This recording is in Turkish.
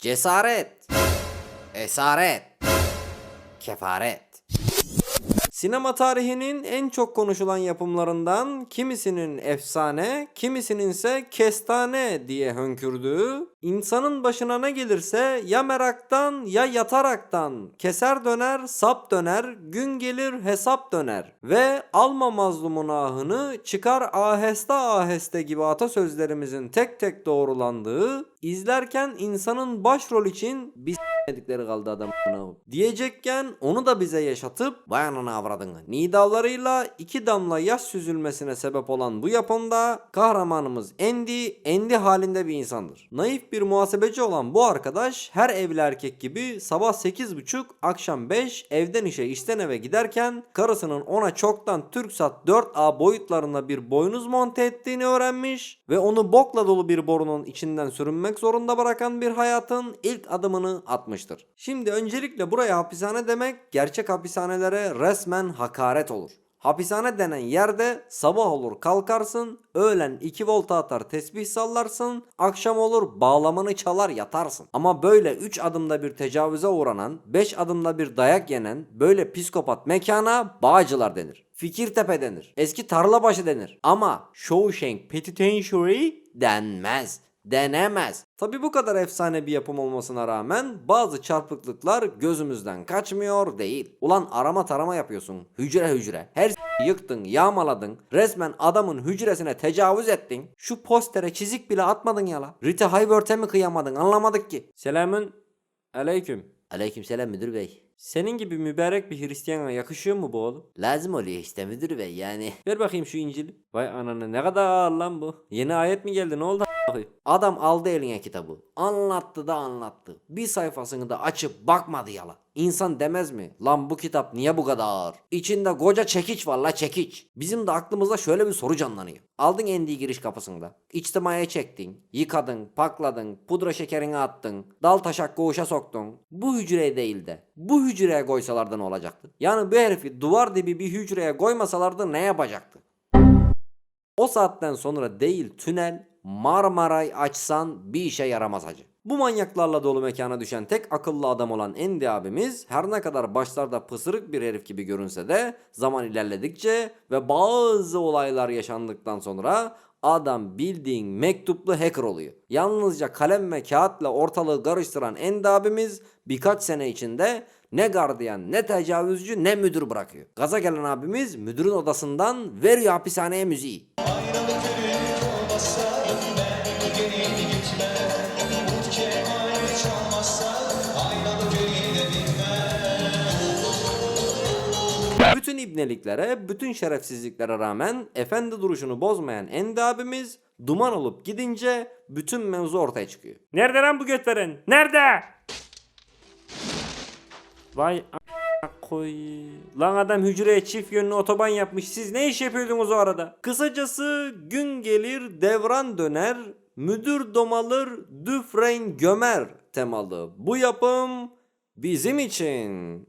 Cesaret, esaret, kefaret. Sinema tarihinin en çok konuşulan yapımlarından kimisinin efsane, kimisinin ise kestane diye hönkürdüğü, insanın başına ne gelirse ya meraktan ya yataraktan keser döner, sap döner, gün gelir hesap döner ve alma mazlumun ahını çıkar aheste aheste gibi atasözlerimizin tek tek doğrulandığı, izlerken insanın başrol için bir dedikleri kaldı adam diyecekken onu da bize yaşatıp vay anana avradını. Nidalarıyla iki damla yaş süzülmesine sebep olan bu yapımda kahramanımız Andy Andy halinde bir insandır. Naif bir muhasebeci olan bu arkadaş her evli erkek gibi sabah 8.30 akşam 5 evden işe işten eve giderken karısının ona çoktan TürkSat 4A boyutlarında bir boynuz monte ettiğini öğrenmiş ve onu bokla dolu bir borunun içinden sürünmek zorunda bırakan bir hayatın ilk adımını atmıştır. Şimdi öncelikle buraya hapishane demek gerçek hapishanelere resmen hakaret olur. Hapishane denen yerde sabah olur kalkarsın, öğlen 2 volta atar tesbih sallarsın, akşam olur bağlamanı çalar yatarsın. Ama böyle 3 adımda bir tecavüze uğranan, 5 adımda bir dayak yenen böyle psikopat mekana bağcılar denir. Fikirtepe denir. Eski Tarlabaşı denir. Ama Shawshank Penitentiary denmez denemez. Tabi bu kadar efsane bir yapım olmasına rağmen bazı çarpıklıklar gözümüzden kaçmıyor değil. Ulan arama tarama yapıyorsun hücre hücre. Her yıktın, yağmaladın. Resmen adamın hücresine tecavüz ettin. Şu postere çizik bile atmadın ya la. Rita Hayworth'e mi kıyamadın anlamadık ki. Selamün aleyküm. Aleyküm selam müdür bey. Senin gibi mübarek bir Hristiyana yakışıyor mu bu oğlum? Lazım oluyor işte müdür bey yani. Ver bakayım şu İncil'i. Vay ananı ne kadar ağır lan bu. Yeni ayet mi geldi ne oldu? Adam aldı eline kitabı. Anlattı da anlattı. Bir sayfasını da açıp bakmadı yala. İnsan demez mi? Lan bu kitap niye bu kadar ağır? İçinde koca çekiç var la çekiç. Bizim de aklımızda şöyle bir soru canlanıyor. Aldın endi giriş kapısında. İçtimaya çektin. Yıkadın, pakladın, pudra şekerini attın. Dal taşak koğuşa soktun. Bu hücreye değil de bu hücreye koysalardı ne olacaktı? Yani bu herifi duvar dibi bir hücreye koymasalardı ne yapacaktı? O saatten sonra değil tünel Marmaray açsan bir işe yaramaz hacı. Bu manyaklarla dolu mekana düşen tek akıllı adam olan Endi abimiz her ne kadar başlarda pısırık bir herif gibi görünse de zaman ilerledikçe ve bazı olaylar yaşandıktan sonra adam bildiğin mektuplu hacker oluyor. Yalnızca kalem ve kağıtla ortalığı karıştıran Endi abimiz birkaç sene içinde ne gardiyan, ne tecavüzcü, ne müdür bırakıyor. Gaza gelen abimiz müdürün odasından veriyor hapishaneye müziği. Bütün ibneliklere, bütün şerefsizliklere rağmen efendi duruşunu bozmayan Endi abimiz duman olup gidince bütün mevzu ortaya çıkıyor. Nerede lan bu göt veren? Nerede? Vay koy. Lan adam hücreye çift yönlü otoban yapmış. Siz ne iş yapıyordunuz o arada? Kısacası gün gelir devran döner. Müdür domalır, düfreyn gömer temalı. Bu yapım bizim için.